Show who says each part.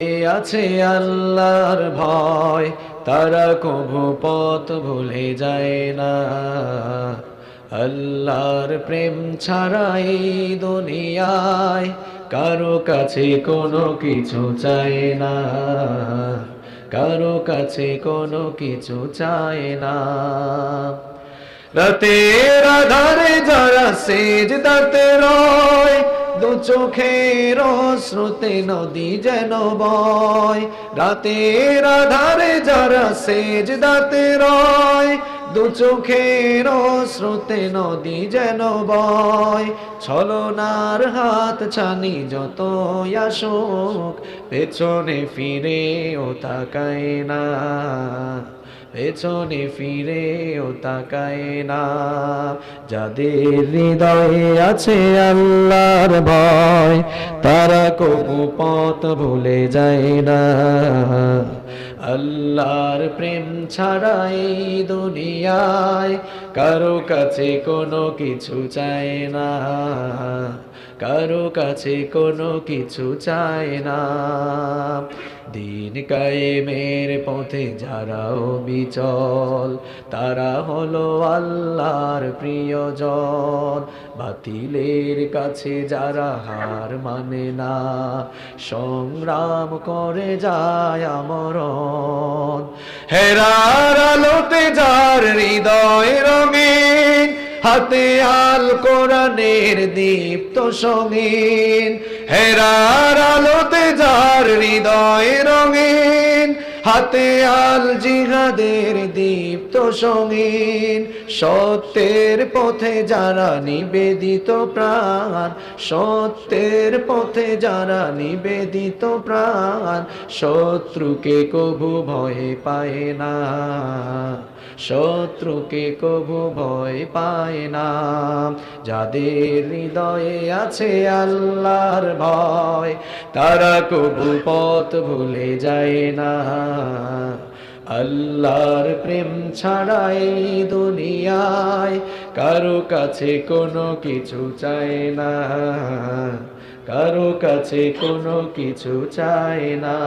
Speaker 1: আছে আল্লাহর ভয়, তারা কভু পথ ভুলে যায় না। আল্লাহর প্রেম ছাড়া এই দুনিয়ায় কারও কাছে কোনো কিছু চায় না। কারও কাছে কোনো কিছু চায় না। রাতের আধারে যারা সেজ দাতে রয় দু চোখের শ্রুতে নদী যেন বয়। রাতের আধারে যারা সেজ দাতে রয়, দু চোখের শ্রুতে নদী যেন বয়। ছলনার হাত ছানি যত আসুক, পেছনে ফিরে ও তাকায় না। পেছনে ফিরে ও তাকায় না। যাদের হৃদয়ে আছে আল্লাহর ভয়, তারা কবু পথ ভুলে যায় না। আল্লাহর প্রেম ছাড়া এই দুনিয়ায় কারও কাছে কোনো কিছু চায় না। কারও কাছে কোনো কিছু চায় না। দিন কায়েমের পথে যারাও বিচল, তারা হলো আল্লাহর প্রিয়জন, বাতিলের কাছে যারা হার মানে না, সংগ্রাম করে যায় আমরণ। হেরার আলোতে যার হৃদয় রঙিন, হাতে আল কোরআনের দীপ্ত সঙ্গীন। হেরার আলোতে যার হৃদয় রঙিন হাতে আল জিহাদের দীপ্ত সঙ্গীন, সত্যের পথে যারা নিবেদিত প্রাণ, সত্যের পথে যারা নিবেদিত প্রাণ, শত্রুকে কভু ভয় পায় না, শত্রুকে কভু ভয় পায় না। যাদের হৃদয়ে আছে আল্লাহর ভয়, তারা কভু পথ ভুলে যায় না। আল্লাহর প্রেম ছাড়াই দুনিয়ায় কারও কাছে কোনো কিছু চায় না। কারও কাছে কোনো কিছু চায় না।